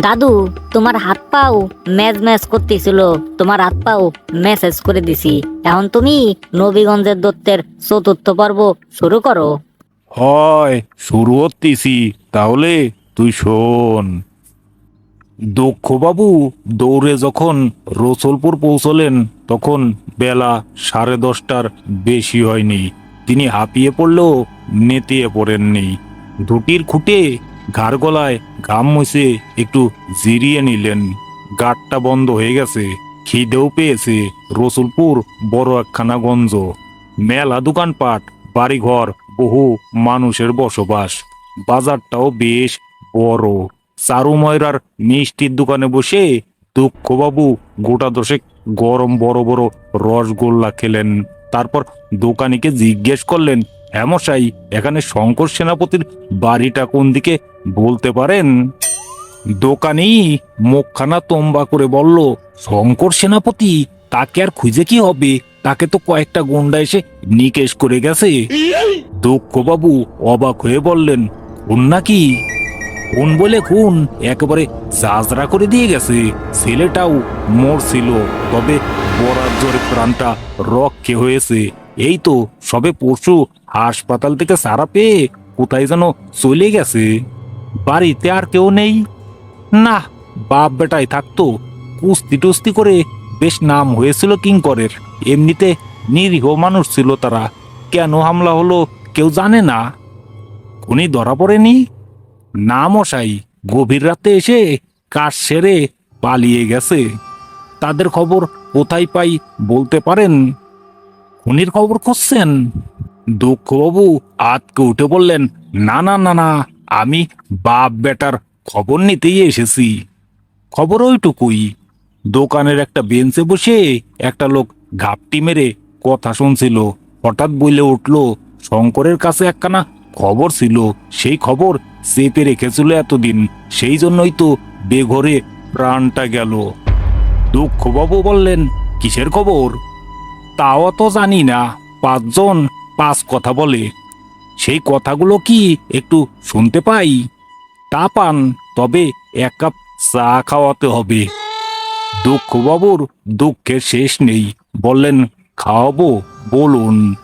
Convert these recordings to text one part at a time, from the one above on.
দাদু, তোমার হাত পাও ম্যাচ ম্যাচ করতেছিল, তোমার হাত পাও মেসেজ করে দিছি। এখন তুমি নবীগঞ্জের দত্তের চতুর্থ পর্ব শুরু করো। হয়, শুরু হতেছি তাহলে তুই শোন। দক্ষবাবু দৌড়ে যখন রসুলপুর পৌঁছলেন, তখন বেলা সাড়ে দশটার বেশি হয়নি। তিনি হাঁপিয়ে পড়লেও নেতিয়ে পড়েননি। দুটির খুঁটে ঘাড় গলায় ঘাম মুছে একটু জিরিয়ে নিলেন। গাটটা বন্ধ হয়ে গেছে, খিদেও পেয়েছে রসুলপুর বড় একখানা গঞ্জ। মেলা দোকানপাট, বাড়িঘর, বহু মানুষের বসবাস। বাজারটাও বেশ বড়। চারু ময়রার মিষ্টির দোকানে বসে দুঃখবাবু গোটা দশেক গরম বড় বড় রসগোল্লা খেলেন। তারপর দোকানিকে জিজ্ঞেস করলেন হ্যামশাই এখানে শঙ্কর সেনাপতির বাড়িটা কোন দিকে বলতে পারেন? দোকানেই মুখখানা তম্বা করে বলল, শঙ্কর সেনাপতি, তাকে আর খুঁজে কি হবে? তাকে তো কয়েকটা গুন্ডা এসে নিকেশ করে গেছে। দক্ষবাবু অবাক হয়ে বললেন, খুন নাকি? খুন বলে খুন, একেবারে জাজরা করে দিয়ে গেছে। ছেলেটাও মরছিল, তবে বরার জোরে প্রাণটা রক্ষে হয়েছে। এই তো, সবে পরশু হাসপাতাল থেকে সারা পেয়ে কোথায় যেন চলে গেছে। বাড়িতে আর কেউ নেই। না, বাপ বেটাই থাকতো। কুস্তি টুস্তি করে বেশ নাম হয়েছিল কিঙ্করের। এমনিতে নিরীহ মানুষ ছিল তারা। কেন হামলা হলো কেউ জানে না। উনি ধরা পড়েনি। না মশাই, গভীর রাতে এসে কাজ সেরে পালিয়ে গেছে। তাদের খবর কোথায় পাই বলতে পারেন? খুনির খবর খুঁজছেন? দুঃখবাবু আতকে উঠে বললেন, না না না না, আমি বাপ বেটার খবর নিতেই এসেছি। খবর ওইটুকুই। দোকানের একটা বেঞ্চে বসে একটা লোক ঘাপটি মেরে কথা শুনছিল। হঠাৎ বলে উঠল, শঙ্করের কাছে একখানা খবর ছিল। সেই খবর চেপে রেখেছিল এতদিন। সেই জন্যই তো বেঘরে প্রাণটা গেল। দুঃখবাবু বললেন, কিসের খবর? তাও তো জানি না। পাঁচজন পাঁচ কথা বলে। সেই কথাগুলো কি একটু শুনতে পাই? তা পান, তবে এক কাপ চা খাওয়াতে হবে। দুঃখবাবুর দুঃখের শেষ নেই। বললেন, খাওয়াবো, বলুন।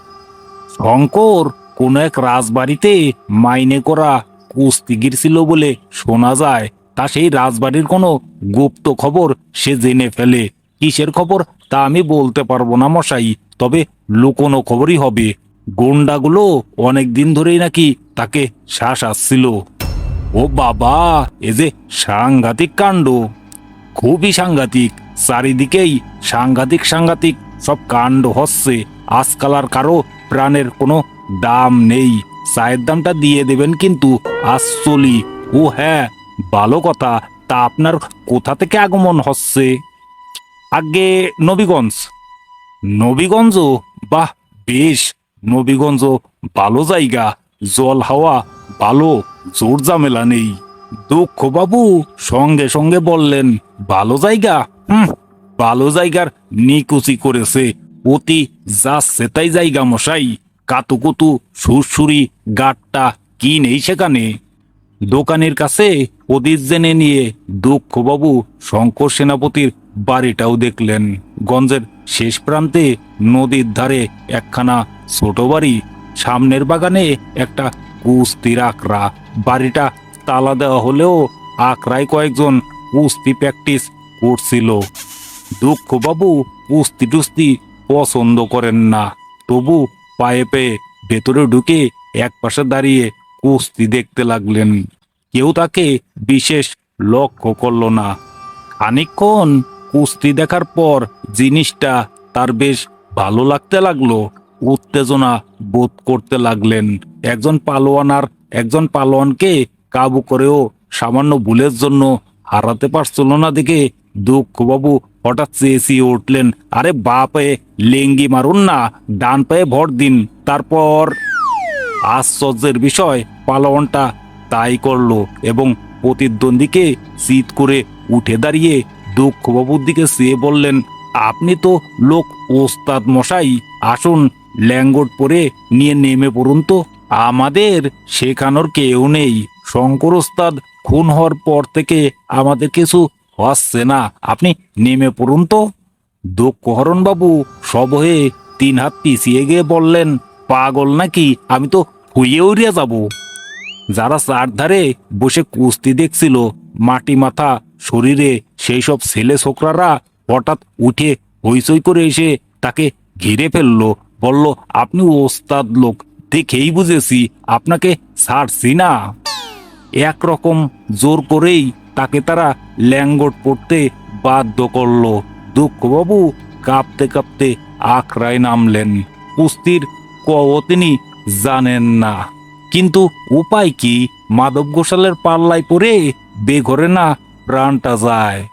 শঙ্কর কোন এক রাজবাড়িতে মাইনে করা কুস্তিগির ছিল বলে শোনা যায়। তা সেই রাজবাড়ির কোনো গুপ্ত খবর সে জেনে ফেলে। কিসের খবর তা আমি বলতে পারব না, মশাই। তবে লুকোনো খবরই হবে। গুন্ডাগুলো অনেক দিন ধরেই নাকি তাকে শ্বাস আসছিল। ও বাবা, এ যে সাংঘাতিক কাণ্ড। খুবই সাংঘাতিক। চারিদিকেই সাংঘাতিক সাংঘাতিক সব কাণ্ড হচ্ছে। আজকাল আর কারও প্রাণের কোনো দাম নেই। চায়ের দামটা দিয়ে দেবেন কিন্তু আসলি ও হ্যাঁ ভালো কথা। তা আপনার কোথা থেকে আগমন হচ্ছে? আগে নবীগঞ্জ। নবীগঞ্জ বাহ, বেশ। নবীগঞ্জ ভালো জায়গা, জল হাওয়া, ভালো, জোর ঝামেলা নেই। দুঃখ বাবু সঙ্গে সঙ্গে বললেন, ভালো জায়গা? হুম, ভালো জায়গার নিকুচি করেছে। অতি যাচ্ছে তাই জায়গা মশাই। কাতুকুতু সুরসুরি, গাটটা কি নেই সেখানে? দোকানের কাছে প্রদীপ জেনে নিয়ে দুঃখবাবু শঙ্কর সেনাপতির বাড়িটাও দেখলেন। গঞ্জের শেষ প্রান্তে নদীর ধারে একখানা ছোট বাড়ি। সামনের বাগানে একটা কুস্তির আকরা বাড়িটা তালা দেওয়া হলেও আকরায় কয়েকজন কুস্তি প্র্যাকটিস করছিল। দুঃখবাবু কুস্তি টুস্তি পছন্দ করেন না। তবু পায়ে পেয়ে ভেতরে ঢুকে এক পাশে দাঁড়িয়ে কুস্তি দেখতে লাগলেন। কেউ তাকে বিশেষ লক্ষ্য করল না। খানিকক্ষণ কুস্তি দেখার পর জিনিসটা তার বেশ ভালো লাগতে লাগল, উত্তেজনা বোধ করতে লাগলেন। একজন পালোয়ান আর একজন পালোয়ানকে কাবু করেও সামান্য ভুলের জন্য হারাতে পারছিল না দেখে দুঃখবাবু হঠাৎ চেঁচিয়ে উঠলেন, আরে বা পায়ে লেঙ্গি মারুন না, ডান পায়ে ভর দিন। তারপর আশ্চর্যের বিষয়, পালোয়ানটা তাই করল এবং প্রতিদ্বন্দ্বীকে চিত করে উঠে দাঁড়িয়ে দুঃখবাবুর দিকে চেয়ে বললেন, আপনি তো লোক ওস্তাদ মশাই, আসুন ল্যাঙ্গট পরে নিয়ে নেমে পড়ুন তো। আমাদের শেখানোর কেউ নেই। শঙ্কর ওস্তাদ খুন হওয়ার পর থেকে আমাদের কিছু হচ্ছে না। আপনি নেমে পড়ুন তো। দক্ষহরণ বাবু সব হয়ে তিন হাত পিছিয়ে গিয়ে বললেন, পাগল নাকি? আমি তো হুইয়ে উড়িয়ে যাব। যারা চারধারে বসে কুস্তি দেখছিল মাটি মাথা শরীরে সেই সব ছেলে ছোকরারা হঠাৎ উঠে হইচই করে এসে তাকে ঘিরে ফেলল। বলল, আপনি ওস্তাদ লোক, দেখেই বুঝেছি আপনাকে ছাড়ছি না। একরকম জোর করেই তাকে তারা ল্যাঙ্গট পড়তে বাধ্য করল। দুঃখবাবু কাঁপতে কাঁপতে আখড়ায় নামলেন। কুস্তির কও তিনি জানেন না। কিন্তু উপায় কি? মাধব ঘোষালের পাল্লায় পড়ে বেঘরে না প্রাণটা যায়।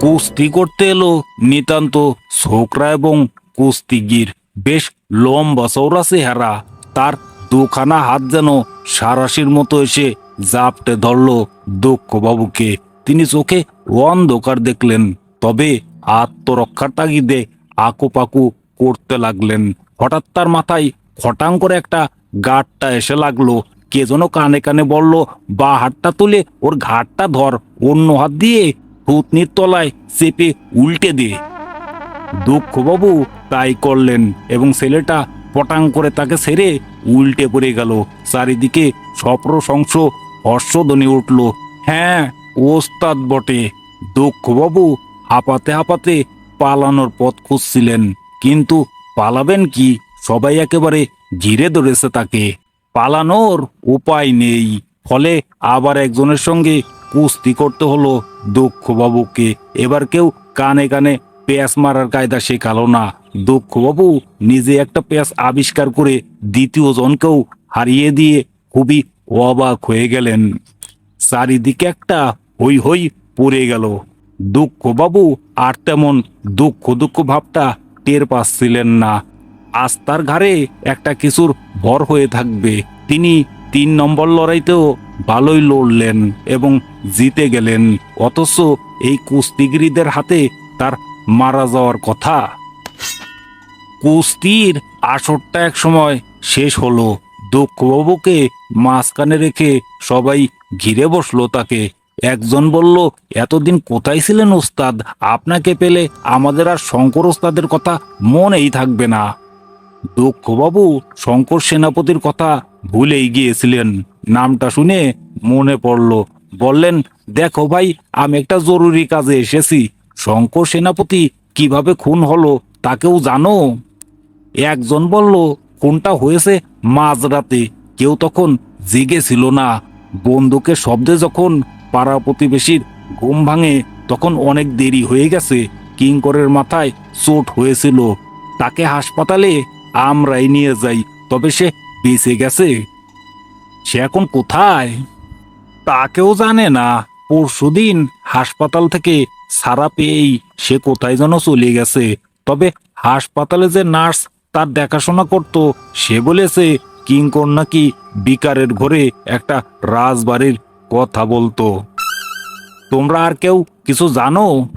কুস্তি করতে এলো নিতান্ত ছোকরা এবং কুস্তিগির। বেশ লম্বা চৌড়া চেহারা। তার দুখানা হাত যেন সারাশির মতো এসে জাপটে ধরল দক্ষবাবুকে তিনি চোখে অন্ধকার দেখলেন, তবে আত্মরক্ষার তাগিদে আকুপাকু করতে লাগলেন। হঠাৎ তার মাথায় খটাং করে একটা গাঁটটা এসে লাগল। কে যেন কানে কানে বলল, বা হাতটা তুলে ওর ঘাটটা ধর, অন্য হাত দিয়ে থুতনির তলায় চেপে উল্টে দে। দুঃখবাবু তাই করলেন এবং ছেলেটা পটাং করে তাকে ছেড়ে উল্টে পড়ে গেল। চারিদিকে সপ্রশংস হর্ষধ্বনি উঠল। হ্যাঁ ওস্তাদ বটে। দুঃখবাবু হাঁপাতে হাঁপাতে পালানোর পথ খুঁজছিলেন, কিন্তু পালাবেন কি? সবাই একেবারে ঘিরে ধরেছে তাকে। পালানোর উপায় নেই। ফলে আবার একজনের সঙ্গে কুস্তি করতে হলো দুঃখবাবুকে। এবার কেউ কানে কানে পেঁয়াজ মারার কায়দা শেখালো না। দুঃখবাবু নিজে একটা পেঁয়াজ আবিষ্কার করে দ্বিতীয় জনকেও হারিয়ে দিয়ে খুবই অবাক হয়ে গেলেন। চারিদিকে একটা হই হই পড়ে গেল। দুঃখবাবু আর তেমন দুঃখ দুঃখ ভাবটা টের পাচ্ছিলেন না। আজ তার ঘাড়ে একটা কিছুর ভর হয়ে থাকবে। তিনি তিন নম্বর লড়াইতেও ভালোই লড়লেন এবং জিতে গেলেন। অথচ এই কুস্তিগিরিদের হাতে তার মারা যাওয়ার কথা। কুস্তির আসরটা এক সময় শেষ হলো। দক্ষবাবুকে মাঝখানে রেখে সবাই ঘিরে বসল তাকে। একজন বলল, এতদিন কোথায় ছিলেন ওস্তাদ? আপনাকে পেলে আমাদের আর শঙ্কর ওস্তাদের কথা মনেই থাকবে না। দক্ষবাবু শঙ্কর সেনাপতির কথা ভুলেই গিয়েছিলেন। নামটা শুনে মনে পড়ল। বললেন, দেখো ভাই, আমি একটা জরুরি কাজে এসেছি। শঙ্কর সেনাপতি কীভাবে খুন হলো তাকেও জানো? একজন বলল, খুনটা হয়েছে মাঝরাতে। কেউ তখন জেগে ছিল না। বন্দুকের শব্দে যখন পাড়া প্রতিবেশীর ঘুম ভাঙে, তখন অনেক দেরি হয়ে গেছে। কিঙ্করের মাথায় চোট হয়েছিল। তাকে হাসপাতালে আমরাই নিয়ে যাই, তবে সে বেঁচে গেছে। সে এখন কোথায়? তাকেও জানে না। পরশুদিন হাসপাতাল থেকে সারা পেয়েই সে কোথায় যেন চলে গেছে। তবে হাসপাতালে যে নার্স তার দেখাশোনা করত, সে বলেছে, কিঙ্কর নাকি বিকারের ঘরে একটা রাজবাড়ির কথা বলতো। তোমরা আর কেউ কিছু জানো?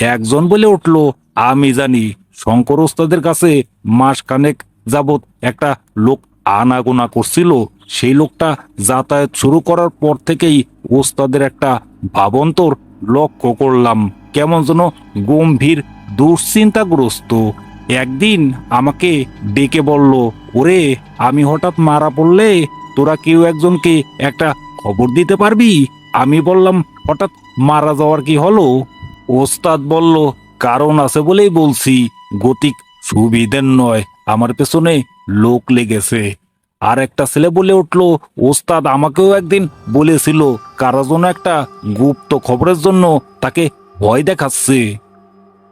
একজন বলে উঠল, আমি জানি। শঙ্কর ওস্তাদের কাছে মাসখানেক যাবৎ একটা লোক আনাগোনা করছিল। সেই লোকটা যাতায়াত শুরু করার পর থেকেই ওস্তাদের একটা ভাবন্তর লক্ষ্য করলাম। কেমন যেন গম্ভীর দুশ্চিন্তাগ্রস্ত। একদিন আমাকে ডেকে বলল, ওরে, আমি হঠাৎ মারা পড়লে তোরা কেউ একজনকে একটা খবর দিতে পারবি? আমি বললাম, হঠাৎ মারা যাওয়ার কি হলো? ওস্তাদ বলল, কারণ আছে বলেই বলছি। গতিক সুবিধের নয়। আমার পেছনে লোক লেগেছে। আর একটা ছেলে বলে উঠল, ওস্তাদ আমাকেও একদিন বলেছিল, কারা জন্য একটা গুপ্ত খবরের জন্য তাকে ভয় দেখাচ্ছে।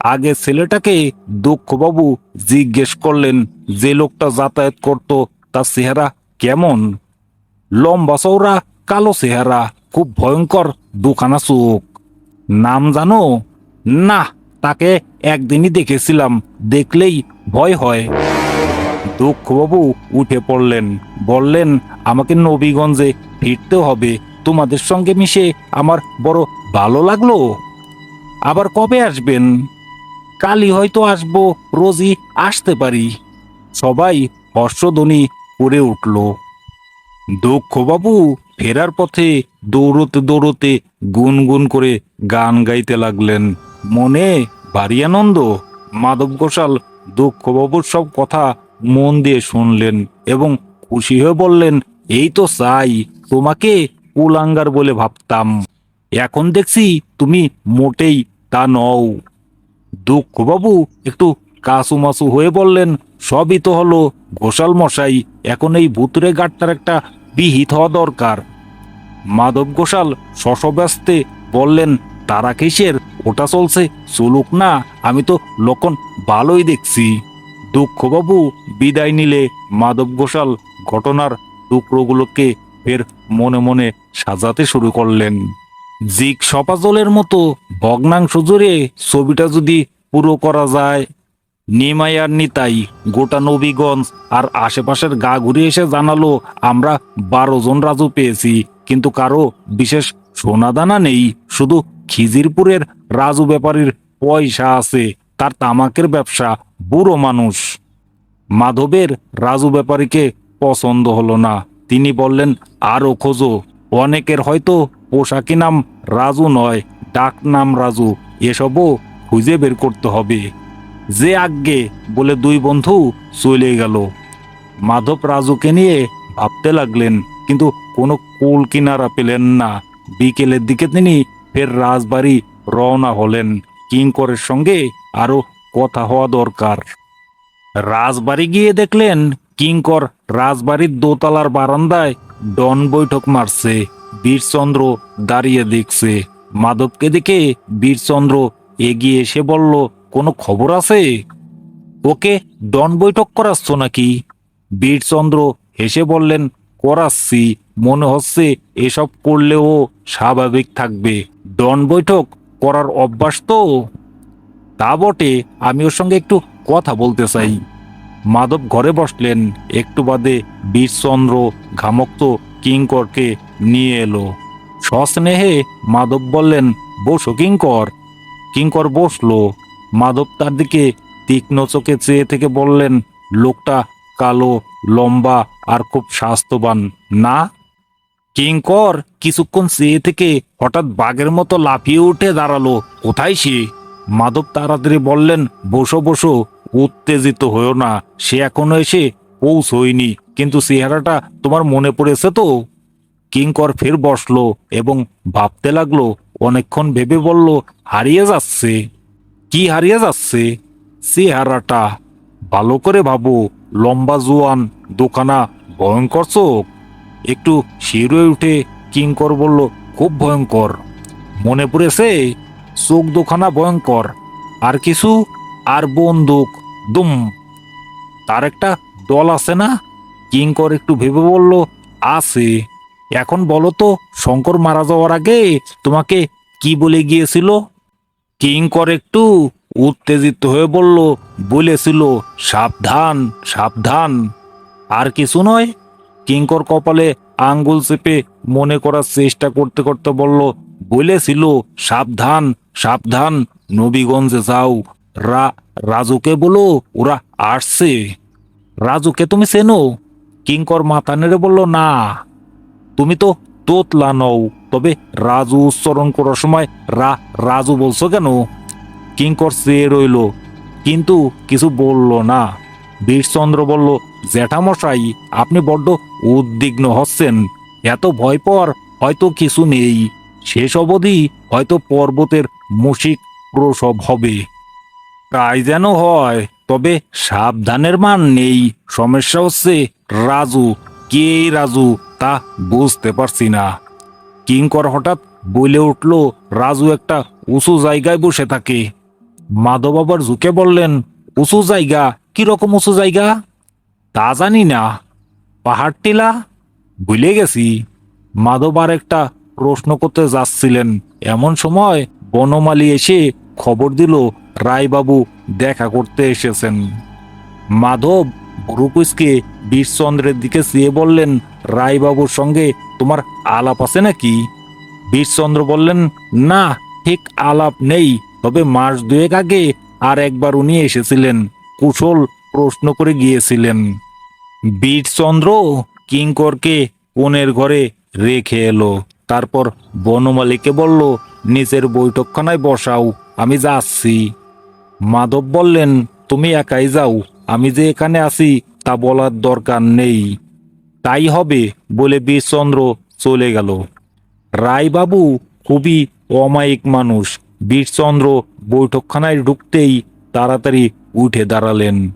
আগে ছেলেটাকে দক্ষবাবু জিজ্ঞেস করলেন, যে লোকটা যাতায়াত করত, তার চেহারা কেমন? লম্বা চৌড়া কালো চেহারা, খুব ভয়ঙ্কর দুখানা চোখ। নাম জানো? না তাকে একদিনই দেখেছিলাম, দেখলেই ভয় হয়। দক্ষবাবু উঠে পড়লেন, বললেন, আমাকে নবীগঞ্জে ফিরতে হবে, তোমাদের সঙ্গে মিশে আমার বড় ভালো লাগল। আবার কবে আসবেন? কালই হয়তো আসব, রোজই আসতে পারি। সবাই হর্ষধ্বনি করে উঠল। দক্ষবাবু ফেরার পথে দৌড়তে দৌড়তে গুনগুন করে গান গাইতে লাগলেন। মনে ভারী আনন্দ মাধব ঘোষাল দুঃখবাবুর সব কথা মন দিয়ে শুনলেন এবং খুশি হয়ে বললেন, এই তো চাই তোমাকে কুলাঙ্গার বলে ভাবতাম। এখন দেখছি তুমি মোটেই তা নও। দুঃখবাবু একটু কাসুমাসু হয়ে বললেন, সবই তো হলো ঘোষাল মশাই, এখন এই ভুতুরে গাড়টার একটা বিহিত হওয়া দরকার। মাধব ঘোষাল শশব্যস্তে বললেন তারা কিসের? ওটা চলছে, চলুক না, আমি তো লক্ষণ ভালোই দেখছি। দুঃখবাবু, বিদায় নিলে মাধব ঘোষাল ঘটনার টুকরোগুলোকে ফের মনে মনে সাজাতে শুরু করলেন। জিক সপাজলের মতো ভগ্নাংশ জুড়ে ছবিটা যদি পুরো করা যায়, নিমাই নিতাই, গোটা নবীগঞ্জ আর আশেপাশের গা ঘুরে এসে জানালো, আমরা বারো জন রাজু পেয়েছি, কিন্তু কারও বিশেষ সোনাদানা নেই, শুধু খিজিরপুরের রাজু ব্যাপারীর পয়সা আছে, তার তামাকের ব্যবসা, বুড়ো মানুষ। মাধবের রাজু ব্যাপারীকে পছন্দ হলো না। তিনি বললেন আরও খোঁজো। অনেকের হয়তো পোশাকি নাম রাজু নয়, ডাক নাম রাজু। এসবও খুঁজে বের করতে হবে। যে আজ্ঞে বলে দুই বন্ধু চলে গেল। মাধব রাজুকে নিয়ে ভাবতে লাগলেন, কিন্তু কোনো কুল কিনারা পেলেন না। বিকেলের দিকে তিনি ফের রাজবাড়ি রওনা হলেন। কিঙ্করের সঙ্গে আরও কথা হওয়া দরকার। রাজবাড়ি গিয়ে দেখলেন কিঙ্কর রাজবাড়ির দোতলার বারান্দায় ডন বৈঠক মারছে, বীরচন্দ্র দাঁড়িয়ে দেখছে। মাধবকে দেখে বীরচন্দ্র এগিয়ে এসে বলল, কোনো খবর আছে? ওকে ডন বৈঠক করাচ্ছ নাকি? বীরচন্দ্র হেসে বললেন, করাচ্ছি। মনে হচ্ছে এসব করলেও স্বাভাবিক থাকবে। ডন বৈঠক করার অভ্যাস তো? তা বটে, আমি ওর সঙ্গে একটু কথা বলতে চাই। মাধব ঘরে বসলেন, একটু বাদে বীরচন্দ্র ঘামক্ত কিঙ্করকে নিয়ে এলো। সস্নেহে মাধব বললেন, বসো কিঙ্কর। কিঙ্কর বসল। মাধব তার দিকে তীক্ষ্ণ চোখে চেয়ে থেকে বললেন, লোকটা কালো, লম্বা আর খুব স্বাস্থ্যবান। না কিঙ্কর কিছুক্ষণ চেয়ে থেকে হঠাৎ বাঘের মতো লাফিয়ে উঠে দাঁড়াল। কোথায় সে? মাধব তাড়াতাড়ি বললেন, বসো বসো, উত্তেজিত হয়েও না। সে এখনও এসে পৌঁছয়নি, কিন্তু চেহারাটা তোমার মনে পড়েছে তো? কিঙ্কর ফের বসল এবং ভাবতে লাগল, অনেকক্ষণ ভেবে বলল, হারিয়ে যাচ্ছে। কি হারিয়ে যাচ্ছে? চেহারাটা। ভালো করে ভাবো, লম্বা জোয়ান, দোকানা, ভয়ঙ্কর চোখ। একটু শিরোয় উঠে কিঙ্কর বলল, খুব ভয়ঙ্কর। মনে পড়েছে? চোখ দুখানা ভয়ঙ্কর। আর কিছু? আর বন্দুক। দুম। তার একটা দল আছে না? কিঙ্কর একটু ভেবে বলল, আছে। এখন বলো তো, শঙ্কর মারা যাওয়ার আগে তোমাকে কি বলে গিয়েছিল? কিঙ্কর একটু উত্তেজিত হয়ে বলল, বলেছিল, সাবধান সাবধান। আর কিছু নয়? কিঙ্কর কপালে আঙ্গুল চেপে মনে করার চেষ্টা করতে করতে বলল, বলেছিল, সাবধান সাবধান, নবীগঞ্জে যাও। রা, রাজুকে বলো, ওরা আসছে। রাজুকে তুমি চেনো? কিঙ্কর মাথা নেড়ে বলল, না। তুমি তো তোতলা নও, তবে রাজু উচ্চারণ করার সময় রা, রাজু বলছো কেন? কিঙ্কর চেয়ে রইল, কিন্তু কিছু বলল না। বীরচন্দ্র বলল, জ্যাঠামশাই, আপনি বড্ড উদ্বিগ্ন হচ্ছেন। এত ভয় পর হয়তো কিছু নেই। শেষ অবধি হয়তো পর্বতের মুশিক প্রসব হবে। তাই যেন হয়, তবে সাবধানের মান নেই। সমস্যা হচ্ছে রাজু। কে রাজু তা বুঝতে পারছি না। কিঙ্কর হঠাৎ বলে উঠল, রাজু একটা উঁচু জায়গায় বসে থাকে। মাধব আবার ঝুঁকে বললেন, উঁচু জায়গা? কীরকম উঁচু জায়গা? তা জানি না। পাহাড় টিলা ভুলে গেছি। মাধব আর একটা প্রশ্ন করতে যাচ্ছিলেন। এমন সময় বনমালী এসে খবর দিল, রায়বাবু দেখা করতে এসেছেন। মাধব বুরুকুসকে বীরচন্দ্রের দিকে চেয়ে বললেন, রায়বাবুর সঙ্গে তোমার আলাপ আছে নাকি? বীরচন্দ্র বললেন, না, ঠিক আলাপ নেই। তবে মাস দুয়েক আগে আর একবার উনি এসেছিলেন। কুশল প্রশ্ন করে গিয়েছিলেন, বীরচন্দ্র কিঙ্করকে কোণের ঘরে রেখে এলো। তারপর বনমালীকে বলল নিচের বৈঠকখানায় বসাও, আমি যাচ্ছি। মাধব বললেন, তুমি একাই যাও, আমি যে এখানে আছি, তা বলার দরকার নেই। তাই হবে, বলে বীরচন্দ্র চলে গেল। রায়বাবু খুবই অমায়িক মানুষ। বীরচন্দ্র বৈঠকখানায় ঢুকতেই তাড়াতাড়ি উঠে দাঁড়ালেন।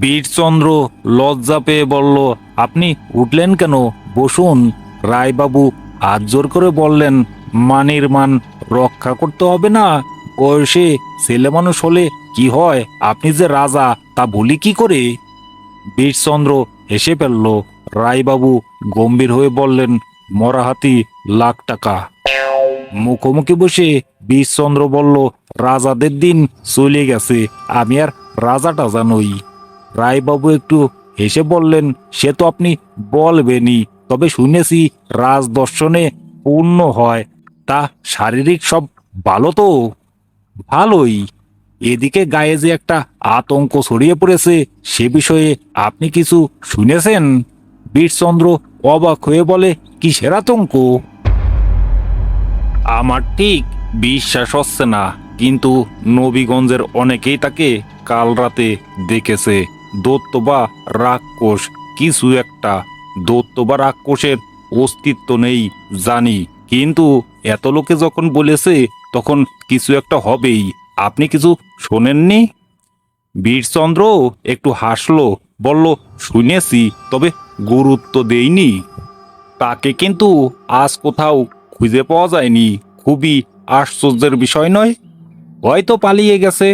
বীরচন্দ্র লজ্জা পেয়ে বলল, আপনি উঠলেন কেন? বসুন। রায়বাবু হাত জোর করে বললেন, মানের মান রক্ষা করতে হবে না। বয়সে ছেলে মানুষ হলে কি হয়? আপনি যে রাজা, তা বলি কি করে? বীরচন্দ্র হেসে ফেলল। রায়বাবু গম্ভীর হয়ে বললেন মরা হাতি লাখ টাকা। মুখোমুখি বসে বীরচন্দ্র বলল রাজাদের দিন চলে গেছে, আমি আর রাজাটা টাজা নই রায়বাবু একটু হেসে বললেন, সে তো আপনি বলবেনই, তবে শুনেছি রাজদর্শনে পূর্ণ হয়, তা শারীরিক সব ভালো তো? ভালোই। এদিকে গায়ে যে একটা আতঙ্ক ছড়িয়ে পড়েছে, সে বিষয়ে আপনি কিছু শুনেছেন? বীরচন্দ্র অবাক হয়ে বলে, কিসের আতঙ্ক? আমার ঠিক বিশ্বাস হচ্ছে না। কিন্তু নবীগঞ্জের অনেকেই তাকে কাল রাতে দেখেছে। দত্ত বা রাক্ষস, কিছু একটা। দত্ত বা রাক্ষসের অস্তিত্ব নেই, জানি। কিন্তু এত লোকে যখন বলেছে, তখন কিছু একটা হবেই। আপনি কিছু শোনেননি? বীরচন্দ্র একটু হাসলো, বলল, শুনেছি, তবে গুরুত্ব দেইনি। তাকে কিন্তু আজ কোথাও খুঁজে পাওয়া যায়নি। খুবই আশ্চর্যের বিষয় নয়? হয়তো পালিয়ে গেছে।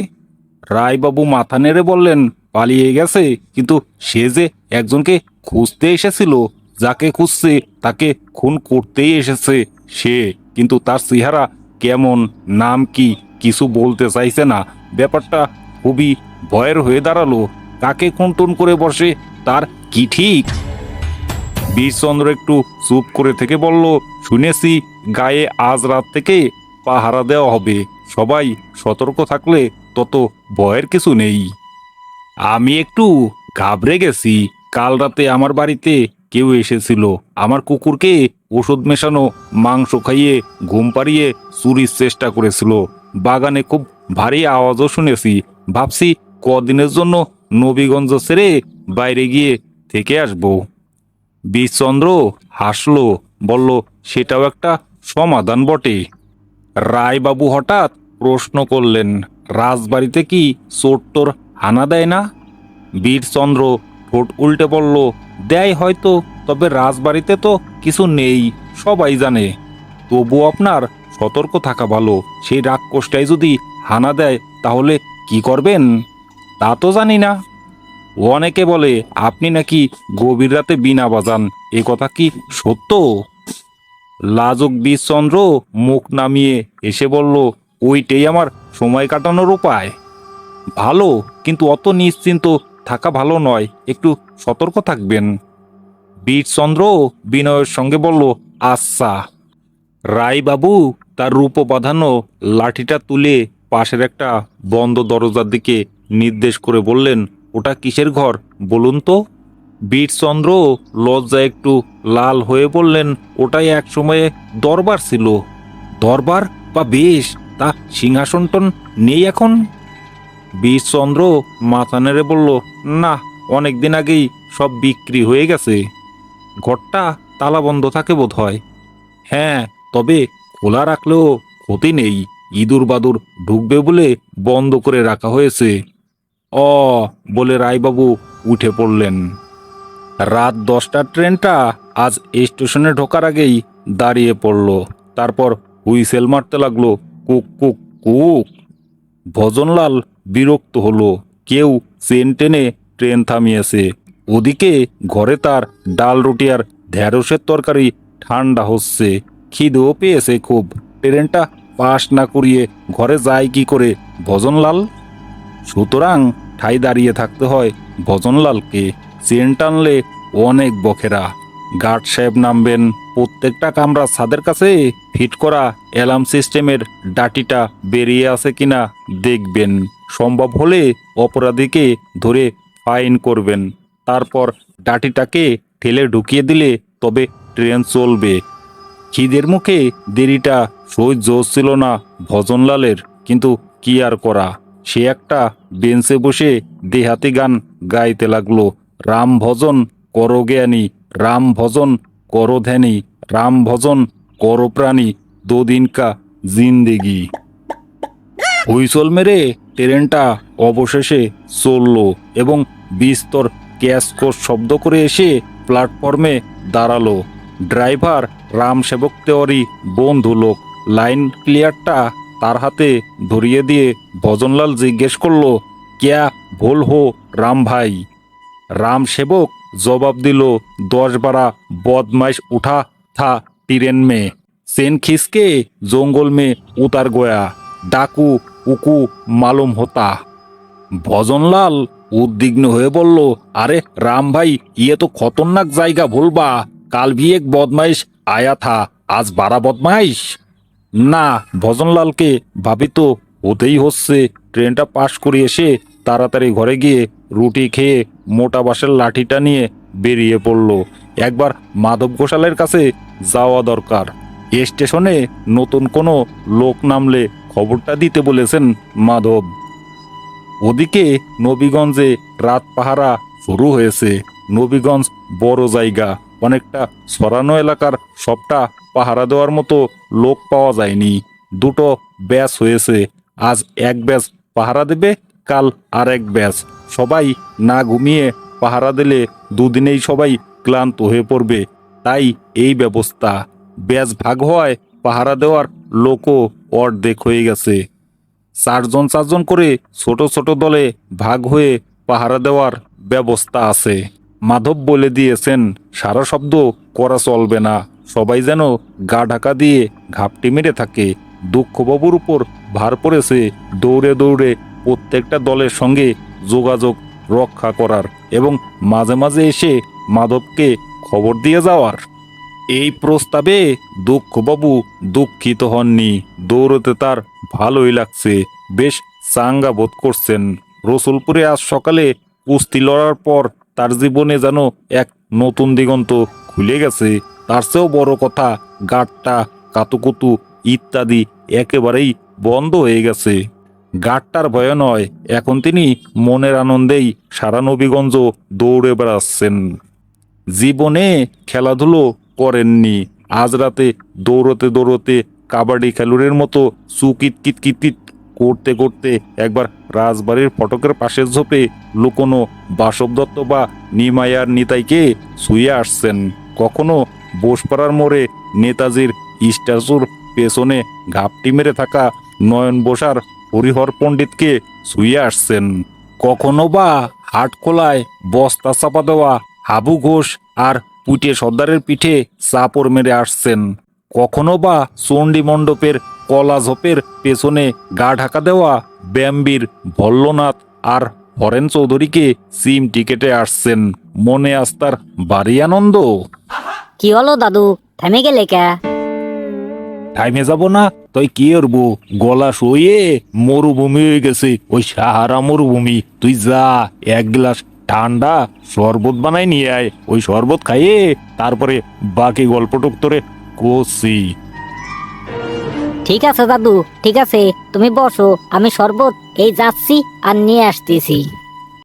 রায়বাবু মাথা নেড়ে বললেন, পালিয়ে গেছে, কিন্তু সে যে একজনকে খুঁজতে এসেছিল, যাকে খুঁজছে তাকে খুন করতেই এসেছে সে, কিন্তু তার চেহারা কেমন, নাম কি, কিছু বলতে চাইছে না। ব্যাপারটা খুবই ভয়ের হয়ে দাঁড়াল। কাকে খুন টুন করে বসে, তার কি ঠিক? বীরচন্দ্র একটু চুপ করে থেকে বলল, শুনেছি, গায়ে আজ রাত থেকে পাহারা দেওয়া হবে। সবাই সতর্ক থাকলে তত ভয়ের কিছু নেই। আমি একটু ঘাবড়ে গেছি। কাল রাতে আমার বাড়িতে কেউ এসেছিল। আমার কুকুরকে ওষুধ মেশানো, মাংস খাইয়ে, ঘুম পাড়িয়ে চুরির চেষ্টা করেছিল। বাগানে খুব ভারী আওয়াজও শুনেছি। ভাবছি কদিনের জন্য নবীগঞ্জ ছেড়ে বাইরে গিয়ে থেকে আসব। বিষচন্দ্র হাসলো, বলল, সেটাও একটা সমাধান বটে। রায়বাবু হঠাৎ প্রশ্ন করলেন, রাজবাড়িতে কি চোট্টর হানা দেয় না? বীরচন্দ্র ঠোঁট উল্টে বলল, দেয় হয়তো, তবে রাজবাড়িতে তো কিছু নেই, সবাই জানে। তবু আপনার সতর্ক থাকা ভালো, সেই রাক্ষসটাই যদি হানা দেয়, তাহলে কি করবেন? তা তো জানি না। অনেকে বলে, আপনি নাকি গভীর রাতে বিনা বাজান, এ কথা কি সত্য? লাজক বীরচন্দ্র মুখ নামিয়ে এসে বলল ওইটাই আমার সময় কাটানোর উপায়। ভালো, কিন্তু অত নিশ্চিন্ত থাকা ভালো নয়। একটু সতর্ক থাকবেন। বীরচন্দ্র বিনয়ের সঙ্গে বলল আচ্ছা। রায়বাবু তার রূপ বাঁধানো লাঠিটা তুলে পাশের একটা বন্ধ দরজার দিকে নির্দেশ করে বললেন, ওটা কিসের ঘর বলুন তো? বীরচন্দ্র লজ্জা একটু লাল হয়ে বললেন, ওটাই এক সময়ে দরবার ছিল। দরবার বা বেশ তা সিংহাসনটন নেই এখন? বীরচন্দ্র মাথা নেড়ে বলল, না অনেক দিন আগেই সব বিক্রি হয়ে গেছে। ঘরটা তালা বন্ধ থাকে বোধ হয় হ্যাঁ তবে খোলা রাখলেও ক্ষতি নেই। ইঁদুর বাদুর ঢুকবে বলে বন্ধ করে রাখা হয়েছে। অ, বলে রায়বাবু উঠে পড়লেন। রাত দশটার ট্রেনটা আজ স্টেশনে ঢোকার আগেই দাঁড়িয়ে পড়ল। তারপর হুইসেল মারতে লাগল। কুক কুক কুক ভজনলাল বিরক্ত হলো। কেউ চেন টেনে ট্রেন থামিয়েছে। ওদিকে ঘরে তার ডাল রুটি আর ঢ্যাঁড়সের তরকারি ঠান্ডা হচ্ছে। খিদেও পেয়েছে খুব। ট্রেনটা পাশ না করিয়ে ঘরে যায় কি করে ভজনলাল? সুতরাং ঠাই দাঁড়িয়ে থাকতে হয় ভজনলালকে। চেন টানলে অনেক বখেরা। গার্ড সাহেব নামবেন প্রত্যেকটা কামরা ছাদের কাছে ফিট করা অ্যালার্ম সিস্টেমের ডাটিটা বেরিয়ে আছে কিনা দেখবেন। সম্ভব হলে অপরাধীকে ধরে ফাইন করবেন। তারপর ডাটিটাকে ঠেলে ঢুকিয়ে দিলে তবে ট্রেন চলবে। খিদের মুখে দেরিটা সহ্য হচ্ছিল না ভজনলালের, কিন্তু কি আর করা? সে একটা বেঞ্চে বসে দেহাতি গান গাইতে লাগল। রাম ভজন করো জ্ঞানী, রাম ভজন করো ধ্যানী রাম ভজন করো প্রাণী দোদিনকা, জিন্দেগি। হুইসল মেরে ট্রেনটা অবশেষে চলল এবং বিস্তর ক্যাসকোর শব্দ করে এসে প্ল্যাটফর্মে দাঁড়াল। ড্রাইভার রাম সেবক তেওয়ারি, বন্ধু লোক, লাইন ক্লিয়ারটা তার হাতে ধরিয়ে দিয়ে ভজনলাল জিজ্ঞেস করল, ক্যা ভুল হো রাম ভাই? রাম সেবক জবাব দিল, দশ বারা বদমাইশ উঠা থা টিরেন মে সেন খিসকে জঙ্গল মে উতার গয়া। ডাকু উকু মালুম হতা। ভজনলাল উদ্বিগ্ন হয়ে বলল, আরে রাম ভাই ইয়ে তো খতরনাক জায়গা ভুলবা। কাল এক বদমাইশ আয়া থা, আজ বারা বদমাইশ? না, ভজনলালকে ভাবি তো হতেই হচ্ছে। ট্রেনটা পাশ করে এসে তাড়াতাড়ি ঘরে গিয়ে রুটি খেয়ে মোটা বাঁশের লাঠিটা নিয়ে বেরিয়ে পড়ল। একবার মাধব ঘোষালের কাছে যাওয়া দরকার। এ স্টেশনে নতুন কোনো লোক নামলে খবরটা দিতে বলেছেন মাধব। ওদিকে নবীগঞ্জে রাত পাহারা শুরু হয়েছে। নবীগঞ্জ বড় জায়গা, অনেকটা সরানো এলাকার সবটা পাহারা দেওয়ার মতো লোক পাওয়া যায়নি। দুটো ব্যাচ হয়েছে। আজ এক ব্যাচ পাহারা দেবে কাল আর এক ব্যাচ সবাই না ঘুমিয়ে পাহারা দিলে দুদিনেই সবাই ক্লান্ত হয়ে পড়বে। তাই এই ব্যবস্থা। ব্যাচ ভাগ হওয়ায় পাহারা দেওয়ার লোকও অর্ধেক হয়ে গেছে। চারজন চারজন করে ছোট ছোট দলে ভাগ হয়ে পাহারা দেওয়ার ব্যবস্থা আছে। মাধব বলে দিয়েছেন, সারা শব্দ করা চলবে না। সবাই যেন গা ঢাকা দিয়ে ঘাপটি মেরে থাকে। দুঃখবাবুর উপর ভার পড়েছে দৌড়ে দৌড়ে প্রত্যেকটা দলের সঙ্গে যোগাযোগ রক্ষা করার এবং মাঝে মাঝে এসে মাধবকে খবর দিয়ে যাওয়ার। এই প্রস্তাবে দুঃখবাবু দুঃখিত হননি। দৌড়তে তার ভালোই লাগছে। বেশ চাঙ্গা বোধ করছেন। রসুলপুরে আজ সকালে কুস্তি লড়ার পর তার জীবনে যেন এক নতুন দিগন্ত খুলে গেছে। তার চেয়েও বড় কথা, গাটটা, কাতুকুতু ইত্যাদি একেবারেই বন্ধ হয়ে গেছে। গাটটার ভয় নয়, এখন তিনি মনের আনন্দেই সারা নবীগঞ্জ দৌড়ে বেড়াচ্ছেন। জীবনে খেলাধুলো করেননি। আজ রাতে দৌড়তে দৌড়তে কাবাডি খেলুড়ের মতো সুকিত কিত কিত কিত করতে করতে একবার রাজবাড়ির ফটকের পাশের ঝোপে লুকোনো বাসব দত্ত বা নিমায়ার নিতাইকে শুয়ে আসছেন। কখনো বোসপাড়ার মোড়ে নেতাজির স্ট্যাচুর পেছনে ঘাপটি মেরে থাকা নয়ন বসার হরিহর পণ্ডিতকে শুয়ে আসছেন। কখনো বা হাটখোলায় বস্তা চাপা দেওয়া হাবু ঘোষ আর পুটে সর্দারের পিঠে চাপড় মেরে আসছেন। কখনো বা চণ্ডী মণ্ডপের কলা ঝোপের পেছনে গা ঢাকা দেওয়া ব্যাম্বির ভল্লনাথ আর হরেন চৌধুরীকে সিম টিকেটে আসছেন। মনে আস্তার বাড়ি আনন্দ। কি হলো দাদু? থেমে গেলে কে? টাইমে যাব না, তুই কি করব? গলা শুয়ে মরুভূমি হয়ে গেছে, ওই সাহারা মরুভূমি। তুই যা, এক গ্লাস ঠান্ডা শরবত বানাই নিয়ে আয়, ওই শরবত খাইয়ে তারপরে বাকি গল্পটুক তোরে করছি ঠিক আছে দাদু, ঠিক আছে, তুমি বসো, আমি শরবত এই যাচ্ছি আর নিয়ে আসতেছি।